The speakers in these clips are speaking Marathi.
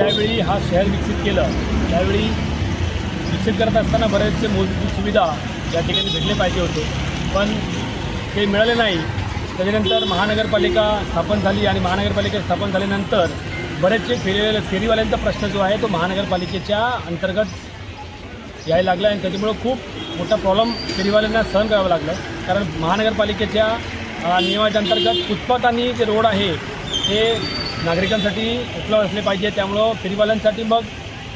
ज्यावेळी हा शहर विकसित केलं त्यावेळी विकसित करत असताना बरेचसे मूलभूत सुविधा या ठिकाणी भेटले पाहिजे होते. पण ते मिळाले नाही. त्याच्यानंतर महानगरपालिका स्थापन झाली आणि महानगरपालिका स्थापन झाल्यानंतर बरेचसे फेरी फेरीवाल्यांचा प्रश्न जो आहे तो महानगरपालिकेच्या अंतर्गत यायला लागला आणि त्याच्यामुळं खूप मोठा प्रॉब्लेम फेरीवाल्यांना सहन करावं लागलं. कारण महानगरपालिकेच्या नियमाच्या अंतर्गत फुटपाथ आणि जे रोड आहे ते नागरिकांसाठी उपलब्ध असले पाहिजे. त्यामुळं फेरीवाल्यांसाठी मग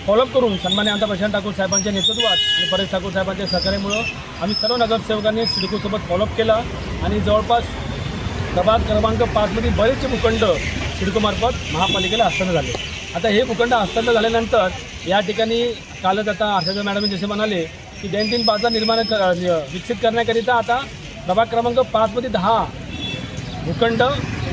फॉलोअप करून सन्मान्य आमदार प्रशांत ठाकूर साहेबांच्या नेतृत्वात आणि परेश ठाकूर साहेबांच्या सहकार्यामुळं आम्ही सर्व नगरसेवकांनी सिडकोसोबत फॉलोअप केला आणि जवळपास प्रभाग क्रमांक पाचमध्ये बरेचसे भूखंड सिडकोमार्फत महापालिकेला हस्तांतर झाले. आता हे भूखंड हस्तांतर झाल्यानंतर या ठिकाणी कालच आता आशा मॅडम जसे म्हणाले की दैन बाजार निर्माण विकसित करण्याकरिता आता प्रभाग क्रमांक पाचमध्ये दहा भूखंड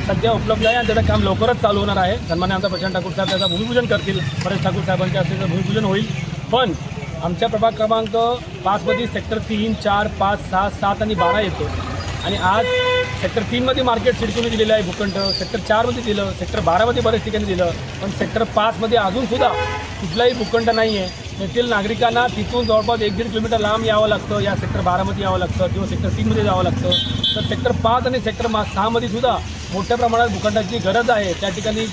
सध्या उपलब्ध आहे आणि त्याचं काम लवकरच चालू होणार आहे. सन्मान्य आमचा प्रशांत ठाकूर साहेब त्याचं भूमिपूजन करतील. परेश ठाकूर साहेबांच्या हस्ते त्याचं भूमिपूजन होईल. पण आमच्या प्रभाग क्रमांक पाचमध्ये सेक्टर तीन चार पाच सहा सात आणि बारा येतो. आणि आज सेक्टर तीनमध्ये मार्केट सिडकोने दिलेलं आहे भूखंड. सेक्टर चारमध्ये दिलं. सेक्टर बारामध्ये बऱ्याच ठिकाणी दिलं. पण सेक्टर पाचमध्ये अजूनसुद्धा कुठलाही भूखंड नाही आहे येथील नागरिकांना तिथून जवळपास एक दीड किलोमीटर लांब यावं लागतं. या सेक्टर बारामध्ये यावं लागतं किंवा सेक्टर तीनमध्ये जावं लागतं. तर सेक्टर पाच आणि सेक्टर मा सहामध्ये सुद्धा मोठ्या प्रमाणात भूखंडाची गरज आहे. त्या ठिकाणी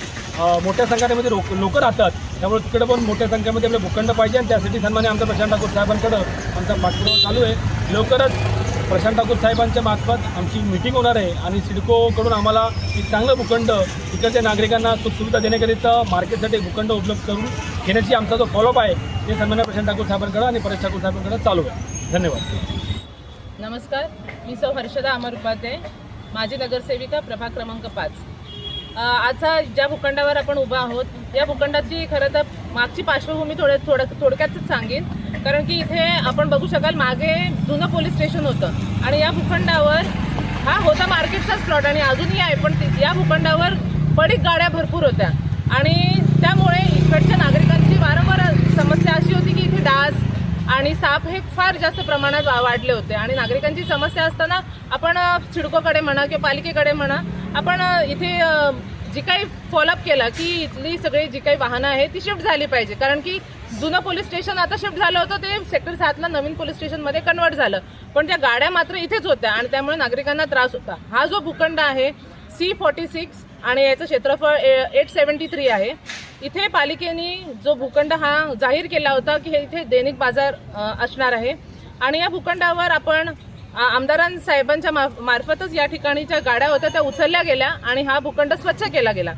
मोठ्या संख्येमध्ये लोक लोक राहतात. त्यामुळे तिकडे पण मोठ्या संख्येमध्ये आपले भूखंड पाहिजे. आणि त्यासाठी सन्माने आमच्या प्रशांत ठाकूर साहेबांकडं आमचा पाठपुरावा चालू आहे. लवकरच प्रशांत ठाकूर साहेबांच्या मार्फत आमची मिटिंग होणार आहे. आणि सिडकोकडून आम्हाला एक चांगलं भूखंड इकडच्या नागरिकांना सुखसुविधा देण्याकरिता मार्केटसाठी भूखंड उपलब्ध करून घेण्याची आमचा जो फॉलोअप आहे ते सन्मान्य प्रशांत ठाकूर साहेबांकडे आणि परेश ठाकूर साहेबांकडे चालू आहे. धन्यवाद. नमस्कार. मी सौ हर्षदा अमर उपाध्याय माझी नगरसेविका प्रभाग क्रमांक पाच. आजचा ज्या भूखंडावर आपण उभा आहोत या भूखंडाची खरं तर मागची पार्श्वभूमी थोडं थोडं थोडक्यातच सांगेन. कारण की इथे आपण बघू शकाल मागे जुनं पोलीस स्टेशन होतं आणि या भूखंडावर हा होता मार्केटचाच प्लॉट आणि अजूनही आहे पण या भूखंडावर पडीक गाड्या भरपूर होत्या. आणि त्यामुळे इकडच्या नागरिकांची वारंवार समस्या अशी होती की इथे डास आणि साप हे फार जास्त प्रमाणात वा- वाढले होते. आणि नागरिकांची समस्या असताना आपण छिडकोकडे सिडकोकडे म्हणा किंवा पालिकेकडे म्हणा आपण इथे जी काही फॉलोअप केला की इथली सगळी जी काही वाहनं आहे ती शिफ्ट झाली पाहिजे. कारण की जुनं पोलीस स्टेशन आता शिफ्ट झालं होतं ते सेक्टर सातला नवीन पोलीस स्टेशनमध्ये कन्वर्ट झालं. पण त्या गाड्या मात्र इथेच होत्या आणि त्यामुळे नागरिकांना त्रास होता. हा जो भूखंड आहे सी फॉर्टी सिक्स आणि याचं क्षेत्रफळ एट सेवन्टी थ्री आहे. इथे पालिकेने जो भूखंड हा जाहीर केला होता की हे इथे दैनिक बाजार असणार आहे. आणि या भूखंडावर आपण आ- आमदारां साहेबांच्या मार्फतच या ठिकाणी ज्या गाड्या होत्या त्या उचलल्या गेल्या आणि हा भूखंड स्वच्छ केला गेला.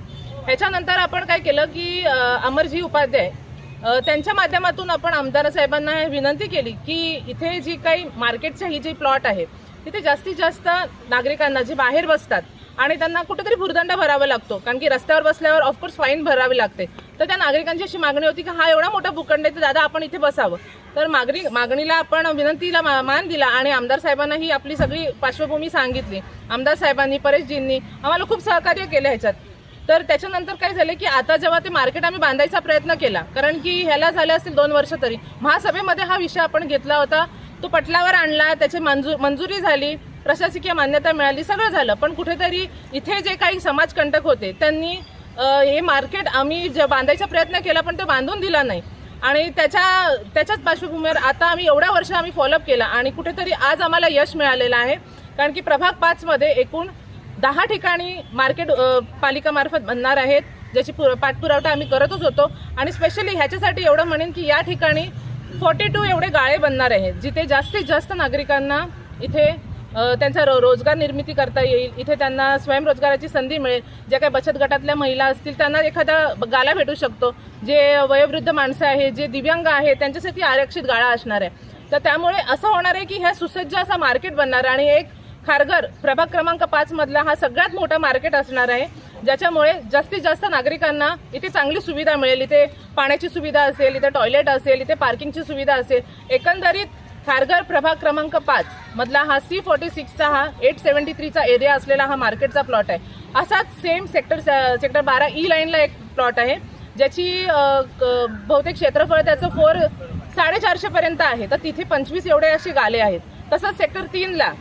ह्याच्यानंतर आपण काय केलं की अमरजी उपाध्याय त्यांच्या माध्यमातून आपण आमदार साहेबांना हे विनंती केली की इथे जी काही मार्केटच्या ही जी प्लॉट आहे तिथे जास्तीत जास्त नागरिकांना जे बाहेर बसतात आणि त्यांना कुठेतरी भुर्दंड भरावा लागतो. कारण की रस्त्यावर बसल्यावर ऑफकोर्स फाईन भरावी लागते. तर त्या नागरिकांची अशी मागणी होती की हा एवढा मोठा भूखंड आहे तर दादा आपण इथे बसावं. तर मागणी मागणीला आपण विनंतीला मा- मान दिला आणि आमदार साहेबांना ही आपली सगळी पार्श्वभूमी सांगितली. आमदार साहेबांनी परेशजींनी आम्हाला खूप सहकार्य केलं ह्याच्यात. तर त्याच्यानंतर काय झालं की आता जेव्हा ते मार्केट आम्ही बांधायचा प्रयत्न केला कारण की ह्याला झाले असतील दोन वर्ष तरी महासभेमध्ये हा विषय आपण घेतला होता. तो पटलावर आणला त्याची मंजूर मंजुरी झाली. प्रशासकीय मान्यता मिळाली सगळं झालं. पण कुठेतरी इथे जे काही समाजकंटक होते त्यांनी हे मार्केट आम्ही जे बांधायचा प्रयत्न केला पण ते बांधून दिला नाही. आणि त्याच्या त्याच्याच पार्श्वभूमीवर आता आम्ही एवढ्या वर्ष आम्ही फॉलोअप केला आणि कुठेतरी आज आम्हाला यश मिळालेलं आहे. कारण की प्रभाग पाचमध्ये एकूण दहा ठिकाणी मार्केट पालिकामार्फत बनणार आहेत ज्याची पु पाठपुरावठा आम्ही करतच होतो. आणि स्पेशली ह्याच्यासाठी एवढं म्हणेन की या ठिकाणी फोर्टी टू एवढे गाळे बनणार आहेत जिथे जास्तीत जास्त नागरिकांना इथे त्यांचा रो रोजगार निर्मिती करता येईल. इथे त्यांना स्वयंरोजगाराची संधी मिळेल. ज्या काही बचत गटातल्या महिला असतील त्यांना एखादा गाला भेटू शकतो. जे वयोवृद्ध माणसं आहेत जे दिव्यांग आहेत त्यांच्यासाठी आरक्षित गाळा असणार आहे. तर त्यामुळे असं होणार आहे की ह्या सुसज्ज असा मार्केट बनणार आहे आणि एक खारघर प्रभाग क्रमांक पाच मधला हा सगळ्यात मोठा मार्केट असणार आहे. ज्याच्यामुळे जास्तीत जास्त नागरिकांना इथे चांगली सुविधा मिळेल. इथे पाण्याची सुविधा असेल इथे टॉयलेट असेल इथे पार्किंगची सुविधा असेल. एकंदरीत खारघर प्रभाग क्रमांक पाच मधला हा सी फोर्टी सिक्सचा हा एट सेव्हन्टी थ्रीचा एरिया असलेला हा मार्केटचा प्लॉट आहे. असाच सेम सेक्टर सेक्टर बारा e ई लाईनला एक प्लॉट आहे ज्याची क- बहुतेक क्षेत्रफळ त्याचं फोर साडेचारशेपर्यंत आहे. तर तिथे पंचवीस एवढे असे गाले आहेत. तसंच सेक्टर तीनला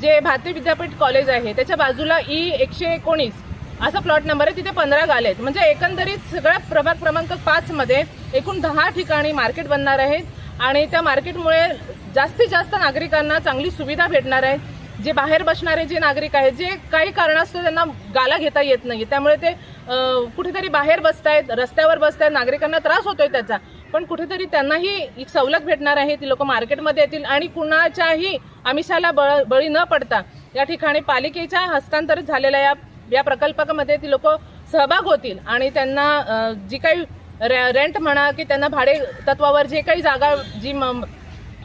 जे भारतीय विद्यापीठ कॉलेज आहे त्याच्या बाजूला ई एकशे एकोणीस असा प्लॉट नंबर आहे. तिथे पंधरा गाले आहेत. म्हणजे एकंदरीत सगळ्या प्रभाग क्रमांक पाचमध्ये एकूण दहा ठिकाणी मार्केट बनणार आहेत आणि त्या मार्केटमुळे जास्तीत जास्त नागरिकांना चांगली सुविधा भेटणार आहे. जे बाहेर बसणारे जे नागरिक आहेत जे काही कारणास्तव त्यांना गाला घेता येत नाही. त्यामुळे ते कुठेतरी बाहेर बसतायत रस्त्यावर बसतायत नागरिकांना त्रास होतोय त्याचा. पण कुठेतरी त्यांनाही एक सवलत भेटणार आहे ती लोक मार्केटमध्ये येतील आणि कुणाच्याही आमिषाला बळ बळी न पडता या ठिकाणी पालिकेच्या हस्तांतरित झालेल्या या या प्रकल्पामध्ये ती लोक सहभाग होतील आणि त्यांना जी काही रे- रेंट म्हणा की त्यांना भाडे तत्वावर जे काही जागा जी म-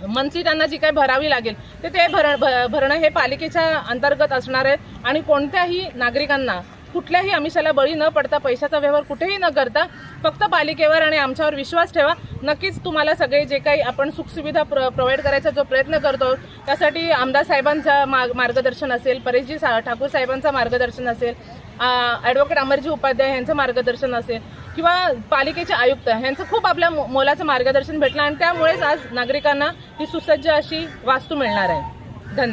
मंथली त्यांना जी काही भरावी लागेल ते ते भर भ- भरणं हे पालिकेच्या अंतर्गत असणार आहे. आणि कोणत्याही नागरिकांना कुठल्याही आमिषाला बळी न पडता पैशाचा व्यवहार कुठेही न करता फक्त पालिकेवर आणि आमच्यावर विश्वास ठेवा. नक्कीच तुम्हाला सगळे जे काही आपण सुखसुविधा प्र प्रोव्हाइड करायचा जो प्रयत्न करतो त्यासाठी आमदार साहेबांचा मा मार्गदर्शन असेल परेशजी सा ठाकूर साहेबांचं मार्गदर्शन असेल ॲडव्होकेट अमरजी उपाध्याय यांचं मार्गदर्शन असेल. किंवा पालिकेचे आयुक्त यांचं खूप आपल्या मो- मोलाचं मार्गदर्शन भेटलं आणि त्यामुळेच आज नागरिकांना ही सुसज्ज अशी वास्तू मिळणार आहे. धन्यवाद.